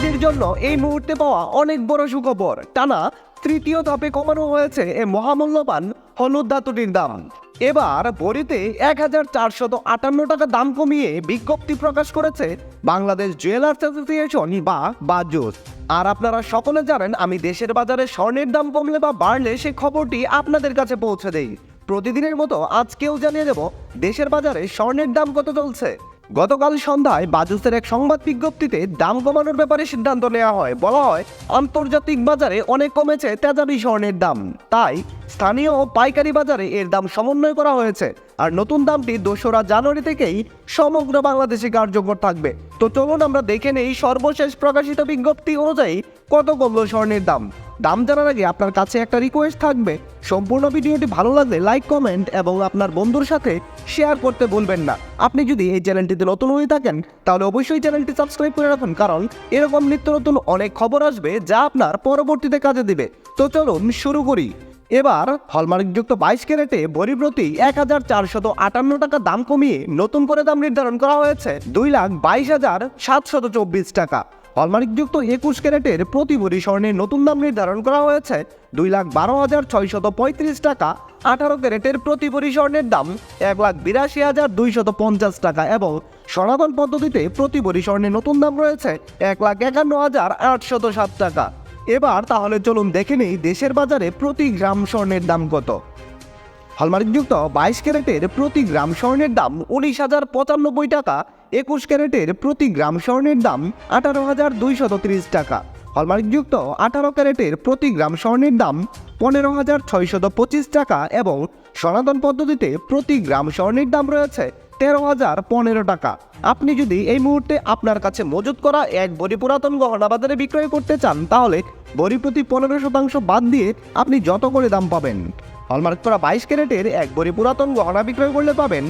ব্যবসায়ীদের জন্য এই মুহূর্তে পাওয়া অনেক বড় সুখবর। টানা তৃতীয় ধাপে কমানো হয়েছে এ মহামূল্যবান হলুদ ধাতুটির দাম। এবার বড়িতে এক হাজার চারশত আটান্ন টাকা দাম কমিয়ে বিজ্ঞপ্তি প্রকাশ করেছে বাংলাদেশ জুয়েলার্স অ্যাসোসিয়েশন বা বাজুস। আর আপনারা সকলে জানেন, আমি দেশের বাজারে স্বর্ণের দাম কমলে বা বাড়লে সে খবরটি আপনাদের কাছে পৌঁছে দেই। প্রতিদিনের মতো আজকেও জানিয়ে দেব, দেশের বাজারে স্বর্ণের দাম কত চলছে। গতকাল সন্ধ্যায় বাজুসের এক সংবাদ বিজ্ঞপ্তিতে দাম কমানোর ব্যাপারে সিদ্ধান্ত নেওয়া হয়। বলা হয়, আন্তর্জাতিক বাজারে অনেক কমেছে তেজাবি স্বর্ণের দাম। তাই স্থানীয় ও পাইকারি বাজারে এর দাম সমন্বয় করা হয়েছে। আর নতুন দামটি দোসরা জানুয়ারি থেকেই সমগ্র বাংলাদেশে কার্যকর থাকবে। তো চলুন আমরা দেখে নেই সর্বশেষ প্রকাশিত বিজ্ঞপ্তি অনুযায়ী কত কমলো স্বর্ণের দাম। দাম জানার আগে আপনার কাছে একটা রিকোয়েস্ট থাকবে। সম্পূর্ণ ভিডিওটি ভালো লাগলে লাইক কমেন্ট এবং আপনার বন্ধুর সাথে শেয়ার করতে ভুলবেন না। আপনি যদি এই চ্যানেলটিতে নতুন হয়ে থাকেন, তাহলে অবশ্যই চ্যানেলটি সাবস্ক্রাইব করে রাখুন, কারণ এরকম নিত্য নতুন অনেক খবর আসবে যা আপনার পরবর্তীতে কাজে দিবে। তো চলুন শুরু করি। এবার হলমার্কযুক্ত বাইশ ক্যারেটে বড়ি প্রতি এক হাজার চারশত আটান্ন টাকা দাম কমিয়ে নতুন করে দাম নির্ধারণ করা হয়েছে দুই লাখ বাইশ হাজার সাতশত চব্বিশ টাকা। হলমার্কযুক্ত একুশ ক্যারেটের প্রতি ভরি স্বর্ণের নতুন দাম নির্ধারণ করা হয়েছে। দুই লাখ বারো হাজার ছয়শত পঁয়ত্রিশ টাকা, আঠারো ক্যারেটের প্রতি ভরি স্বর্ণের দাম এক লাখ বিরাশি হাজার দুইশত পঞ্চাশ টাকা এবং সনাতন পদ্ধতিতে প্রতি স্বর্ণের নতুন দাম রয়েছে এক লাখ একান্ন হাজার আটশত সাত টাকা। এবার তাহলে চলুন দেখে নেই দেশের বাজারে প্রতি গ্রাম স্বর্ণের দাম কত। হলমার্কযুক্ত বাইশ ক্যারেটের প্রতি গ্রাম স্বর্ণের দাম উনিশ হাজার পঁচানব্বই টাকা একুশ ক্যারেটের প্রতি গ্রাম স্বর্ণের দাম আঠারো হাজার দুইশত তিরিশ টাকা। হলমার্কযুক্ত আঠারো ক্যারেটের প্রতি গ্রাম স্বর্ণের দাম পনেরো হাজার ছয়শত পঁচিশ টাকা এবং সনাতন পদ্ধতিতে প্রতি গ্রাম স্বর্ণের দাম রয়েছে তেরো হাজার পনেরো টাকা। আপনি যদি এই মুহূর্তে আপনার কাছে মজুত করা এক বড়ি পুরাতন গহনা বাজারে বিক্রয় করতে চান, তাহলে বড়ি প্রতি পনেরো শতাংশ বাদ দিয়ে আপনি যত করে দাম পাবেন। হলমার্ক করা বাইশ ক্যারেটের এক বড়ি পুরাতন গহনা বিক্রয় করলে পাবেন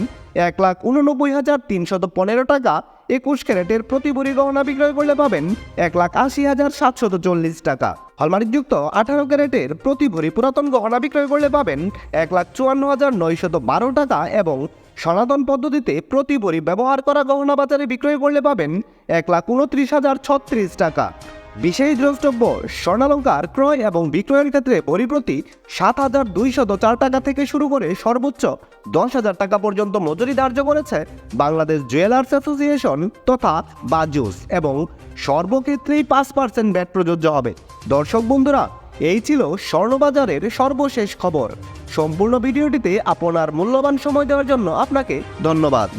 এক লাখ উননব্বই হাজার তিনশত পনেরো টাকা। একুশ ক্যারেটের প্রতি বড়ি গহনা বিক্রয় করলে পাবেন এক লাখ আশি হাজার সাতশত চল্লিশ টাকা। হলমার্কযুক্ত আঠারো ক্যারেটের প্রতি ভরি পুরাতন গহনা বিক্রয় করলে পাবেন এক লাখ চুয়ান্ন হাজার নয়শত বারো টাকা এবং সনাতন পদ্ধতিতে প্রতি ভরি ব্যবহার করা গহনা বাজারে বিক্রয় করলে পাবেন এক লাখ উনত্রিশ হাজার ছত্রিশ টাকা। বিশেষ দ্রষ্টব্য, স্বর্ণালঙ্কার ক্রয় এবং বিক্রয়ের ক্ষেত্রে ভরি প্রতি সাত হাজার দুইশত চার টাকা থেকে শুরু করে সর্বোচ্চ দশ হাজার টাকা পর্যন্ত মজুরি ধার্য করেছে বাংলাদেশ জুয়েলার্স অ্যাসোসিয়েশন তথা বাজুস এবং সর্বক্ষেত্রেই পাঁচ পার্সেন্ট ব্যাট প্রযোজ্য হবে। দর্শক বন্ধুরা, এই ছিল স্বর্ণবাজারের সর্বশেষ খবর। সম্পূর্ণ ভিডিওটিতে আপনার মূল্যবান সময় দেওয়ার জন্য আপনাকে ধন্যবাদ।